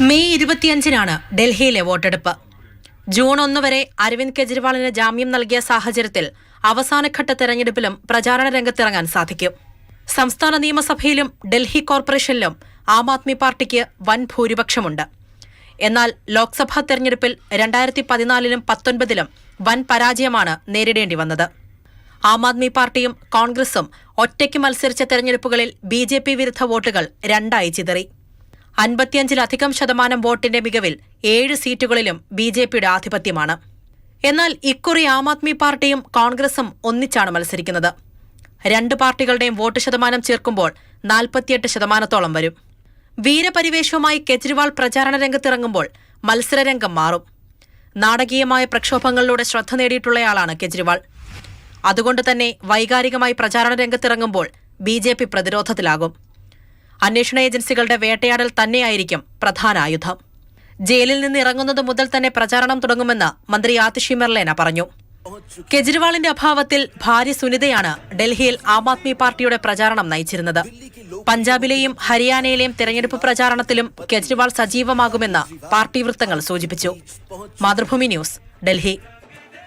May ഇരുപത്തിയഞ്ചിനാണ് ഡൽഹിയിലെ വോട്ടെടുപ്പ്. June ഒന്ന് വരെ അരവിന്ദ് കെജ്രിവാളിന് ജാമ്യം നൽകിയ സാഹചര്യത്തിൽ അവസാനഘട്ട തെരഞ്ഞെടുപ്പിലും പ്രചാരണ രംഗത്തിറങ്ങാൻ സാധിക്കും. സംസ്ഥാന നിയമസഭയിലും ഡൽഹി കോർപ്പറേഷനിലും ആം ആദ്മി പാർട്ടിക്ക് വൻ ഭൂരിപക്ഷമുണ്ട്. എന്നാൽ ലോക്സഭാ തെരഞ്ഞെടുപ്പിൽ രണ്ടായിരത്തി പതിനാലിലും പത്തൊൻപതിലും വൻ പരാജയമാണ് നേരിടേണ്ടി വന്നത്. ആം ആദ്മി പാർട്ടിയും കോൺഗ്രസും ഒറ്റയ്ക്ക് മത്സരിച്ച തെരഞ്ഞെടുപ്പുകളിൽ ബി ജെ പി വിരുദ്ധ വോട്ടുകൾ രണ്ടായി ചിതറി. അൻപത്തിയഞ്ചിലധികം ശതമാനം വോട്ടിന്റെ മികവിൽ ഏഴ് സീറ്റുകളിലും ബി ജെ പിയുടെ ആധിപത്യമാണ്. എന്നാൽ ഇക്കുറി ആം ആദ്മി പാർട്ടിയും കോൺഗ്രസും ഒന്നിച്ചാണ് മത്സരിക്കുന്നത്. രണ്ട് പാർട്ടികളുടെയും വോട്ട് ശതമാനം ചേർക്കുമ്പോൾ നാൽപ്പത്തിയെട്ട് ശതമാനത്തോളം വരും. വീരപരിവേഷവുമായി കെജ്രിവാൾ പ്രചാരണ രംഗത്തിറങ്ങുമ്പോൾ മത്സരരംഗം മാറും. നാടകീയമായ പ്രക്ഷോഭങ്ങളിലൂടെ ശ്രദ്ധ നേടിയിട്ടുള്ളയാളാണ് കെജ്രിവാൾ. അതുകൊണ്ട് തന്നെ വൈകാരികമായി പ്രചാരണ രംഗത്തിറങ്ങുമ്പോൾ ബി പ്രതിരോധത്തിലാകും. അന്വേഷണ ഏജൻസികളുടെ വേട്ടയാടൽ തന്നെയായിരിക്കും പ്രധാന ആയുധം. ജയിലിൽ നിന്ന് ഇറങ്ങുന്നത് മുതൽ തന്നെ പ്രചാരണം തുടങ്ങുമെന്ന് മന്ത്രി ആതിഷി മെർലേന പറഞ്ഞു. കെജ്രിവാളിന്റെ അഭാവത്തിൽ ഭാര്യ സുനിതയാണ് ഡൽഹിയിൽ ആം ആദ്മി പാർട്ടിയുടെ പ്രചാരണം നയിച്ചിരുന്നത്. പഞ്ചാബിലെയും ഹരിയാനയിലെയും തെരഞ്ഞെടുപ്പ് പ്രചാരണത്തിലും കെജ്രിവാൾ സജീവമാകുമെന്ന് പാർട്ടി വൃത്തങ്ങൾ സൂചിപ്പിച്ചു. മാതൃഭൂമി ന്യൂസ് ഡൽഹി.